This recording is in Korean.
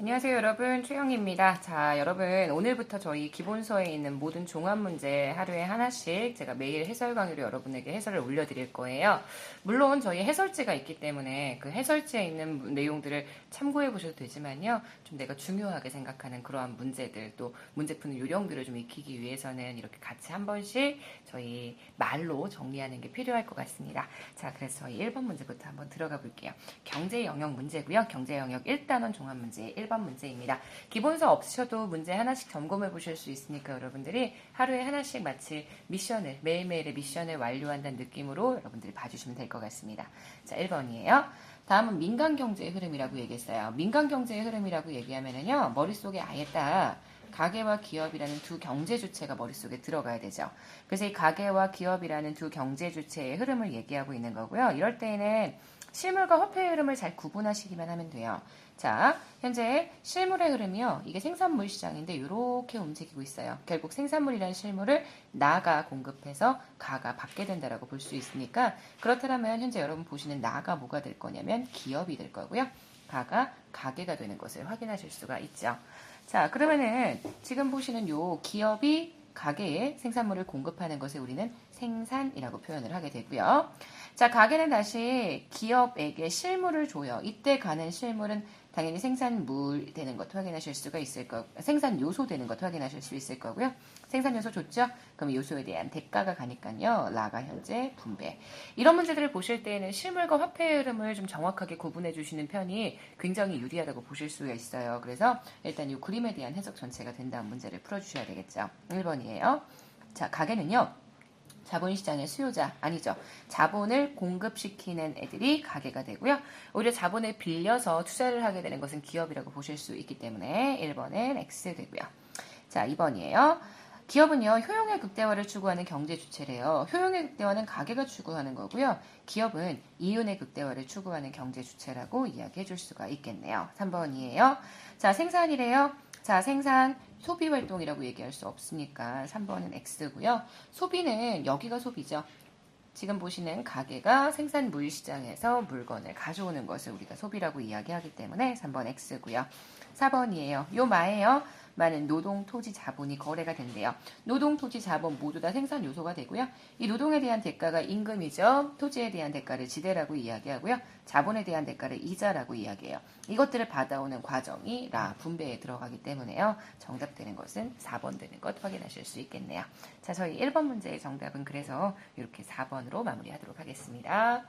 안녕하세요 여러분 최영입니다. 자 여러분 오늘부터 저희 기본서에 있는 모든 종합 문제 하루에 하나씩 제가 매일 해설 강의로 여러분에게 해설을 올려드릴 거예요. 물론 저희 해설지가 있기 때문에 그 해설지에 있는 내용들을 참고해 보셔도 되지만요. 좀 내가 중요하게 생각하는 그러한 문제들 또 문제 푸는 요령들을 좀 익히기 위해서는 이렇게 같이 한 번씩 저희 말로 정리하는 게 필요할 것 같습니다. 자 그래서 저희 1번 문제부터 한번 들어가 볼게요. 경제 영역 문제고요. 경제 영역 1단원 종합 문제 1번 문제입니다. 기본서 없으셔도 문제 하나씩 점검해 보실 수 있으니까 여러분들이 하루에 하나씩 마치 미션을 매일매일의 미션을 완료한다는 느낌으로 여러분들이 봐주시면 될 것 같습니다. 자 1번이에요. 다음은 민간 경제의 흐름이라고 얘기했어요. 민간 경제의 흐름이라고 얘기하면은요 머릿속에 아예 딱 가계와 기업이라는 두 경제 주체가 머릿속에 들어가야 되죠. 그래서 이 가계와 기업이라는 두 경제 주체의 흐름을 얘기하고 있는 거고요. 이럴 때에는 실물과 화폐의 흐름을 잘 구분하시기만 하면 돼요. 자, 현재 실물의 흐름이요. 이게 생산물 시장인데 이렇게 움직이고 있어요. 결국 생산물이라는 실물을 나가 공급해서 가가 받게 된다라고 볼 수 있으니까 그렇다면 현재 여러분 보시는 나가 뭐가 될 거냐면 기업이 될 거고요. 가가 가게가 되는 것을 확인하실 수가 있죠. 자, 그러면은 지금 보시는 요 기업이 가게에 생산물을 공급하는 것을 우리는 생산이라고 표현을 하게 되고요. 자, 가게는 다시 기업에게 실물을 줘요. 이때 가는 실물은 당연히 생산물 되는 것 확인하실 수가 있을 거, 생산 요소 되는 것 확인하실 수 있을 거고요. 생산 요소 좋죠? 그럼 요소에 대한 대가가 가니까요. 라가 현재 분배. 이런 문제들을 보실 때에는 실물과 화폐의 흐름을 좀 정확하게 구분해 주시는 편이 굉장히 유리하다고 보실 수가 있어요. 그래서 일단 이 그림에 대한 해석 전체가 된다는 문제를 풀어주셔야 되겠죠. 1번이에요. 자, 가게는요. 자본시장의 수요자 아니죠. 자본을 공급시키는 애들이 가게가 되고요. 오히려 자본을 빌려서 투자를 하게 되는 것은 기업이라고 보실 수 있기 때문에 1번은 X 되고요. 자, 2번이에요. 기업은요, 효용의 극대화를 추구하는 경제 주체래요. 효용의 극대화는 가게가 추구하는 거고요. 기업은 이윤의 극대화를 추구하는 경제 주체라고 이야기해 줄 수가 있겠네요. 3번이에요. 자, 생산이래요. 자, 생산, 소비 활동이라고 얘기할 수 없으니까 3번은 X고요. 소비는 여기가 소비죠. 지금 보시는 가게가 생산 물 시장에서 물건을 가져오는 것을 우리가 소비라고 이야기하기 때문에 3번 X고요. 4번이에요. 요 마예요. 많은 노동, 토지, 자본이 거래가 된대요. 노동, 토지, 자본 모두 다 생산 요소가 되고요. 이 노동에 대한 대가가 임금이죠. 토지에 대한 대가를 지대라고 이야기하고요. 자본에 대한 대가를 이자라고 이야기해요. 이것들을 받아오는 과정이 라 분배에 들어가기 때문에요. 정답 되는 것은 4번 되는 것 확인하실 수 있겠네요. 자, 저희 1번 문제의 정답은 그래서 이렇게 4번으로 마무리하도록 하겠습니다.